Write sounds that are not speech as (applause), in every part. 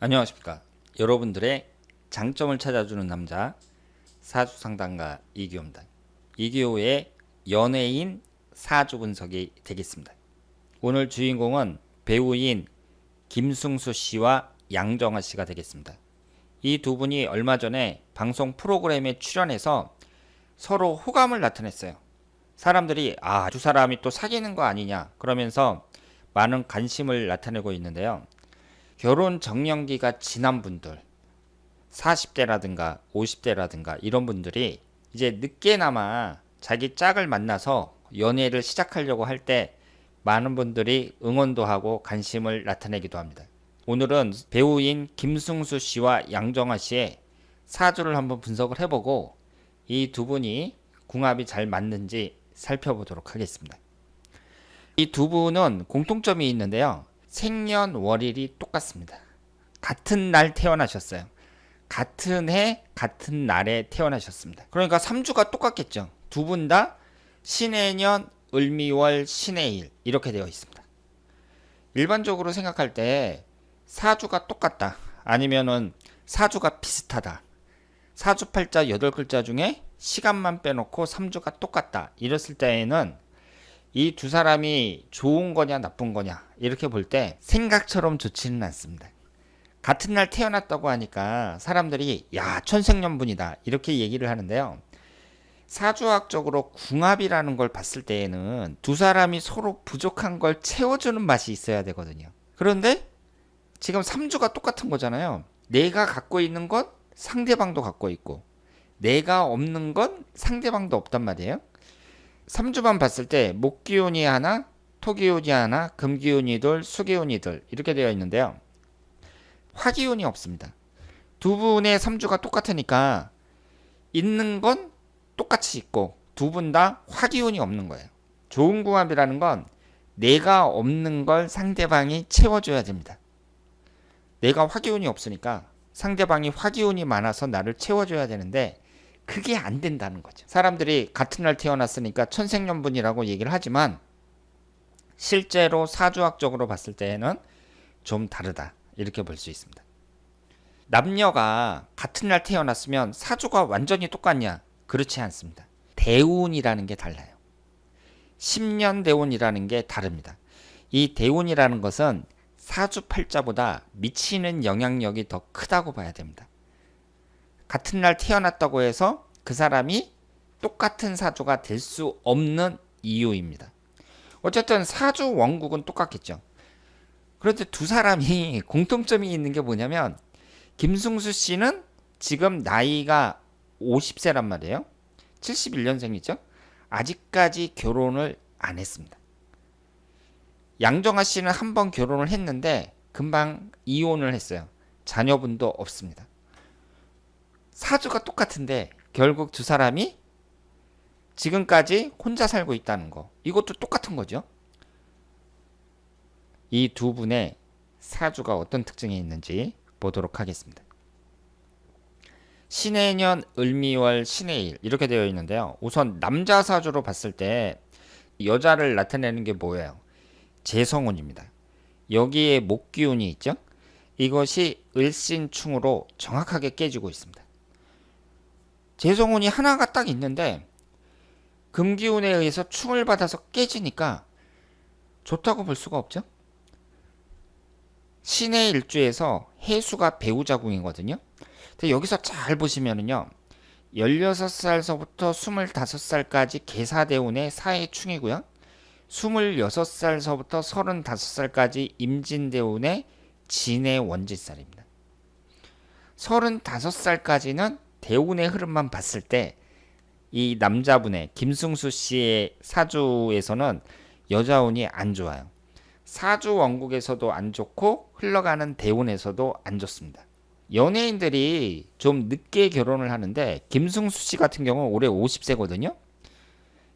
안녕하십니까. 여러분들의 장점을 찾아주는 남자 사주상담가 이기호입니다. 이기호의 연예인 사주 분석이 되겠습니다. 오늘 주인공은 배우인 김승수 씨와 양정아 씨가 되겠습니다. 이 두 분이 얼마 전에 방송 프로그램에 출연해서 서로 호감을 나타냈어요. 사람들이 아, 두 사람이 또 사귀는 거 아니냐 그러면서 많은 관심을 나타내고 있는데요. 결혼 정년기가 지난 분들 40대라든가 50대라든가 이런 분들이 이제 늦게나마 자기 짝을 만나서 연애를 시작하려고 할 때 많은 분들이 응원도 하고 관심을 나타내기도 합니다. 오늘은 배우인 김승수 씨와 양정아 씨의 사주를 한번 분석을 해보고 이 두 분이 궁합이 잘 맞는지 살펴보도록 하겠습니다. 이 두 분은 공통점이 있는데요. 생년월일이 똑같습니다. 같은 날 태어나셨어요. 같은 해, 같은 날에 태어나셨습니다. 그러니까 3주가 똑같겠죠. 두 분 다 신해년, 을미월, 신해일 이렇게 되어 있습니다. 일반적으로 생각할 때 사주가 똑같다. 아니면은 사주가 비슷하다. 사주팔자 8글자 중에 시간만 빼놓고 3주가 똑같다. 이랬을 때에는 이 두 사람이 좋은 거냐 나쁜 거냐 이렇게 볼 때 생각처럼 좋지는 않습니다. 같은 날 태어났다고 하니까 사람들이 야 천생연분이다 이렇게 얘기를 하는데요. 사주학적으로 궁합이라는 걸 봤을 때에는 두 사람이 서로 부족한 걸 채워주는 맛이 있어야 되거든요. 그런데 지금 3주가 똑같은 거잖아요. 내가 갖고 있는 건 상대방도 갖고 있고 내가 없는 건 상대방도 없단 말이에요. 3주만 봤을 때 목기운이 하나, 토기운이 하나, 금기운이 둘, 수기운이 둘 이렇게 되어 있는데요. 화기운이 없습니다. 두 분의 3주가 똑같으니까 있는 건 똑같이 있고 두 분 다 화기운이 없는 거예요. 좋은 궁합이라는 건 내가 없는 걸 상대방이 채워줘야 됩니다. 내가 화기운이 없으니까 상대방이 화기운이 많아서 나를 채워줘야 되는데 그게 안 된다는 거죠. 사람들이 같은 날 태어났으니까 천생연분이라고 얘기를 하지만 실제로 사주학적으로 봤을 때는 좀 다르다. 이렇게 볼 수 있습니다. 남녀가 같은 날 태어났으면 사주가 완전히 똑같냐? 그렇지 않습니다. 대운이라는 게 달라요. 10년 대운이라는 게 다릅니다. 이 대운이라는 것은 사주팔자보다 미치는 영향력이 더 크다고 봐야 됩니다. 같은 날 태어났다고 해서 그 사람이 똑같은 사주가 될 수 없는 이유입니다. 어쨌든 사주 원국은 똑같겠죠. 그런데 두 사람이 (laughs) 공통점이 있는 게 뭐냐면 김승수 씨는 지금 나이가 50세란 말이에요. 71년생이죠. 아직까지 결혼을 안 했습니다. 양정아 씨는 한 번 결혼을 했는데 금방 이혼을 했어요. 자녀분도 없습니다. 사주가 똑같은데 결국 두 사람이 지금까지 혼자 살고 있다는 거. 이것도 똑같은 거죠. 이 두 분의 사주가 어떤 특징이 있는지 보도록 하겠습니다. 신해년, 을미월, 신해일 이렇게 되어 있는데요. 우선 남자 사주로 봤을 때 여자를 나타내는 게 뭐예요? 재성운입니다. 여기에 목기운이 있죠? 이것이 을신충으로 정확하게 깨지고 있습니다. 재성운이 하나가 딱 있는데 금기운에 의해서 충을 받아서 깨지니까 좋다고 볼 수가 없죠? 신의 일주에서 해수가 배우자궁이거든요. 근데 여기서 잘 보시면은요. 16살서부터 25살까지 계사대운의 사해충이고요. 26살서부터 35살까지 임진대운의 진의 원지살입니다. 35살까지는 대운의 흐름만 봤을 때 이 남자분의 김승수 씨의 사주에서는 여자운이 안 좋아요. 사주 원국에서도 안 좋고 흘러가는 대운에서도 안 좋습니다. 연예인들이 좀 늦게 결혼을 하는데 김승수 씨 같은 경우는 올해 50세거든요.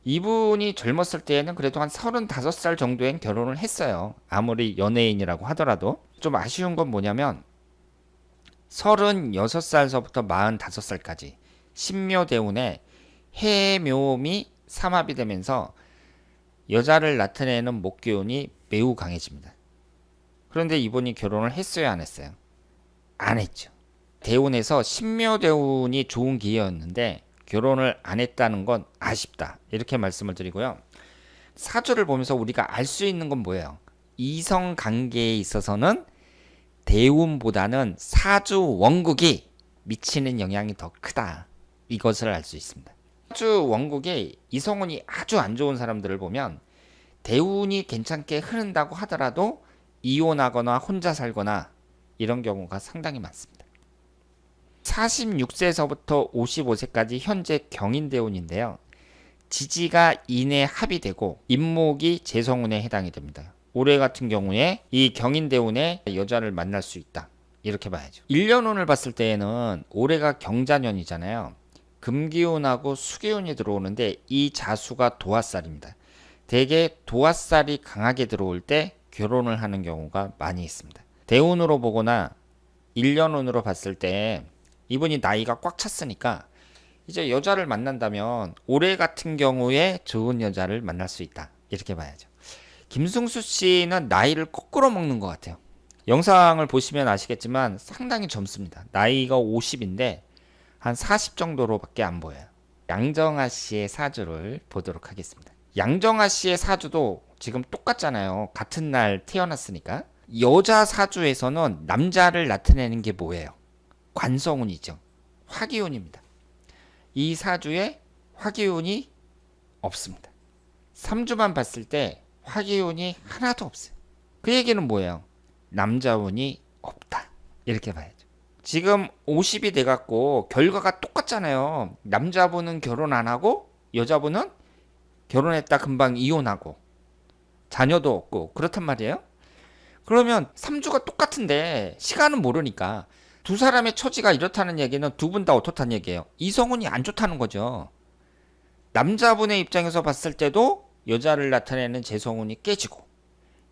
이분이 젊었을 때에는 그래도 한 35살 정도엔 결혼을 했어요. 아무리 연예인이라고 하더라도. 좀 아쉬운 건 뭐냐면 36살서부터 45살까지 신묘대운에 해묘미 삼합이 되면서 여자를 나타내는 목기운이 매우 강해집니다. 그런데 이분이 결혼을 했어요, 안 했어요? 안 했죠. 대운에서 신묘대운이 좋은 기회였는데 결혼을 안 했다는 건 아쉽다. 이렇게 말씀을 드리고요. 사주를 보면서 우리가 알 수 있는 건 뭐예요? 이성 관계에 있어서는 대운보다는 사주 원국이 미치는 영향이 더 크다. 이것을 알 수 있습니다. 사주 원국에 이성운이 아주 안 좋은 사람들을 보면 대운이 괜찮게 흐른다고 하더라도 이혼하거나 혼자 살거나 이런 경우가 상당히 많습니다. 46세에서부터 55세까지 현재 경인대운인데요. 지지가 인에 합의되고 임목이 재성운에 해당이 됩니다. 올해 같은 경우에 이 경인대운에 여자를 만날 수 있다. 이렇게 봐야죠. 1년운을 봤을 때에는 올해가 경자년이잖아요. 금기운하고 수기운이 들어오는데 이 자수가 도화살입니다. 대개 도화살이 강하게 들어올 때 결혼을 하는 경우가 많이 있습니다. 대운으로 보거나 1년운으로 봤을 때 이분이 나이가 꽉 찼으니까 이제 여자를 만난다면 올해 같은 경우에 좋은 여자를 만날 수 있다. 이렇게 봐야죠. 김승수 씨는 나이를 거꾸로 먹는 것 같아요. 영상을 보시면 아시겠지만 상당히 젊습니다. 나이가 50인데 한 40 정도로밖에 안 보여요. 양정아 씨의 사주를 보도록 하겠습니다. 양정아 씨의 사주도 지금 똑같잖아요. 같은 날 태어났으니까. 여자 사주에서는 남자를 나타내는 게 뭐예요? 관성운이죠. 화기운입니다. 이 사주에 화기운이 없습니다. 3주만 봤을 때 화기운이 하나도 없어요. 그 얘기는 뭐예요? 남자운이 없다. 이렇게 봐야죠. 지금 50이 돼갖고 결과가 똑같잖아요. 남자분은 결혼 안 하고 여자분은 결혼했다 금방 이혼하고 자녀도 없고 그렇단 말이에요. 그러면 3주가 똑같은데 시간은 모르니까 두 사람의 처지가 이렇다는 얘기는 두 분 다 어떻다는 얘기예요. 이성운이 안 좋다는 거죠. 남자분의 입장에서 봤을 때도 여자를 나타내는 재성운이 깨지고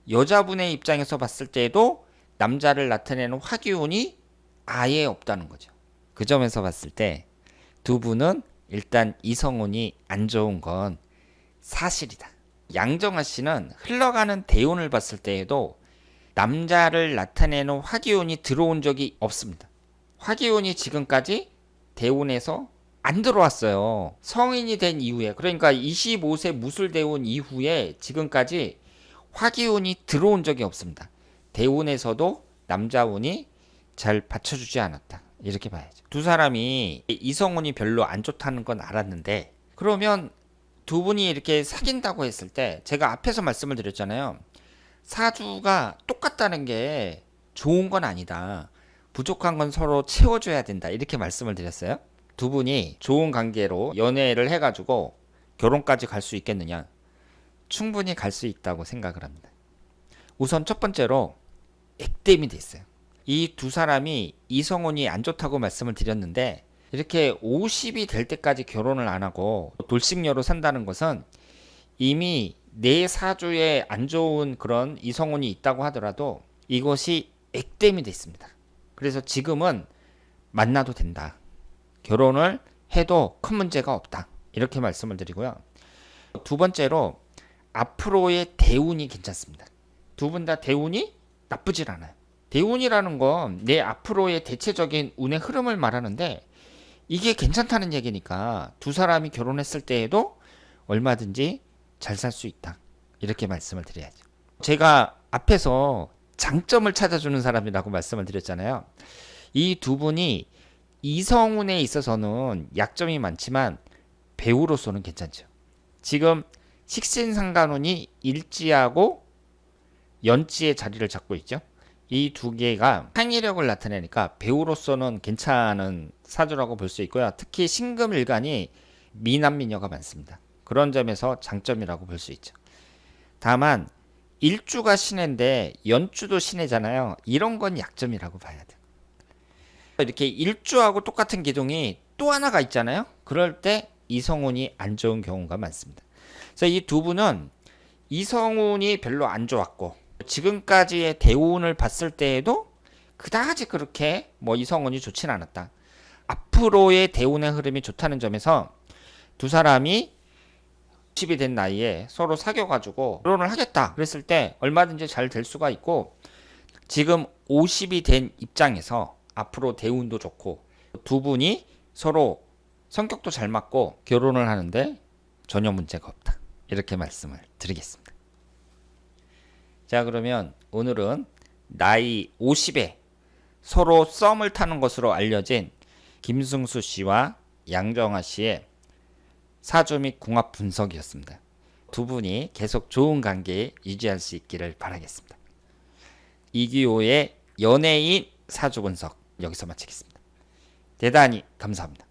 여자분의 입장에서 봤을 때도 남자를 나타내는 화기운이 아예 없다는 거죠. 그 점에서 봤을 때 두 분은 일단 이성운이 안 좋은 건 사실이다. 양정아 씨는 흘러가는 대운을 봤을 때에도 남자를 나타내는 화기운이 들어온 적이 없습니다. 화기운이 지금까지 대운에서 안 들어왔어요. 성인이 된 이후에 그러니까 25세 무술대운 이후에 지금까지 화기운이 들어온 적이 없습니다. 대운에서도 남자운이 잘 받쳐주지 않았다. 이렇게 봐야죠. 두 사람이 이성운이 별로 안 좋다는 건 알았는데 그러면 두 분이 이렇게 사귄다고 했을 때 제가 앞에서 말씀을 드렸잖아요. 사주가 똑같다는 게 좋은 건 아니다. 부족한 건 서로 채워줘야 된다. 이렇게 말씀을 드렸어요. 두 분이 좋은 관계로 연애를 해가지고 결혼까지 갈 수 있겠느냐? 충분히 갈 수 있다고 생각을 합니다. 우선 첫 번째로 액땜이 됐어요. 이 두 사람이 이성운이 안 좋다고 말씀을 드렸는데 이렇게 50이 될 때까지 결혼을 안 하고 돌싱녀로 산다는 것은 이미 내 사주에 안 좋은 그런 이성운이 있다고 하더라도 이것이 액땜이 됐습니다. 그래서 지금은 만나도 된다. 결혼을 해도 큰 문제가 없다. 이렇게 말씀을 드리고요. 두 번째로 앞으로의 대운이 괜찮습니다. 두 분 다 대운이 나쁘질 않아요. 대운이라는 건 내 앞으로의 대체적인 운의 흐름을 말하는데 이게 괜찮다는 얘기니까 두 사람이 결혼했을 때에도 얼마든지 잘 살 수 있다. 이렇게 말씀을 드려야죠. 제가 앞에서 장점을 찾아주는 사람이라고 말씀을 드렸잖아요. 이 두 분이 이성운에 있어서는 약점이 많지만 배우로서는 괜찮죠. 지금 식신 상간운이 일지하고 연지의 자리를 잡고 있죠. 이 두 개가 창의력을 나타내니까 배우로서는 괜찮은 사주라고 볼 수 있고요. 특히 신금일간이 미남미녀가 많습니다. 그런 점에서 장점이라고 볼 수 있죠. 다만 일주가 신해인데 연주도 신해잖아요. 이런 건 약점이라고 봐야 돼요. 이렇게 일주하고 똑같은 기둥이 또 하나가 있잖아요. 그럴 때 이성운이 안 좋은 경우가 많습니다. 그래서 이 두 분은 이성운이 별로 안 좋았고 지금까지의 대운을 봤을 때에도 그다지 그렇게 뭐 이성운이 좋진 않았다. 앞으로의 대운의 흐름이 좋다는 점에서 두 사람이 10이 된 나이에 서로 사귀어가지고 결혼을 하겠다 그랬을 때 얼마든지 잘 될 수가 있고 지금 50이 된 입장에서 앞으로 대운도 좋고 두 분이 서로 성격도 잘 맞고 결혼을 하는데 전혀 문제가 없다. 이렇게 말씀을 드리겠습니다. 자, 그러면 오늘은 나이 50에 서로 썸을 타는 것으로 알려진 김승수 씨와 양정아 씨의 사주 및 궁합 분석이었습니다. 두 분이 계속 좋은 관계 유지할 수 있기를 바라겠습니다. 이기호의 연예인 사주 분석 여기서 마치겠습니다. 대단히 감사합니다.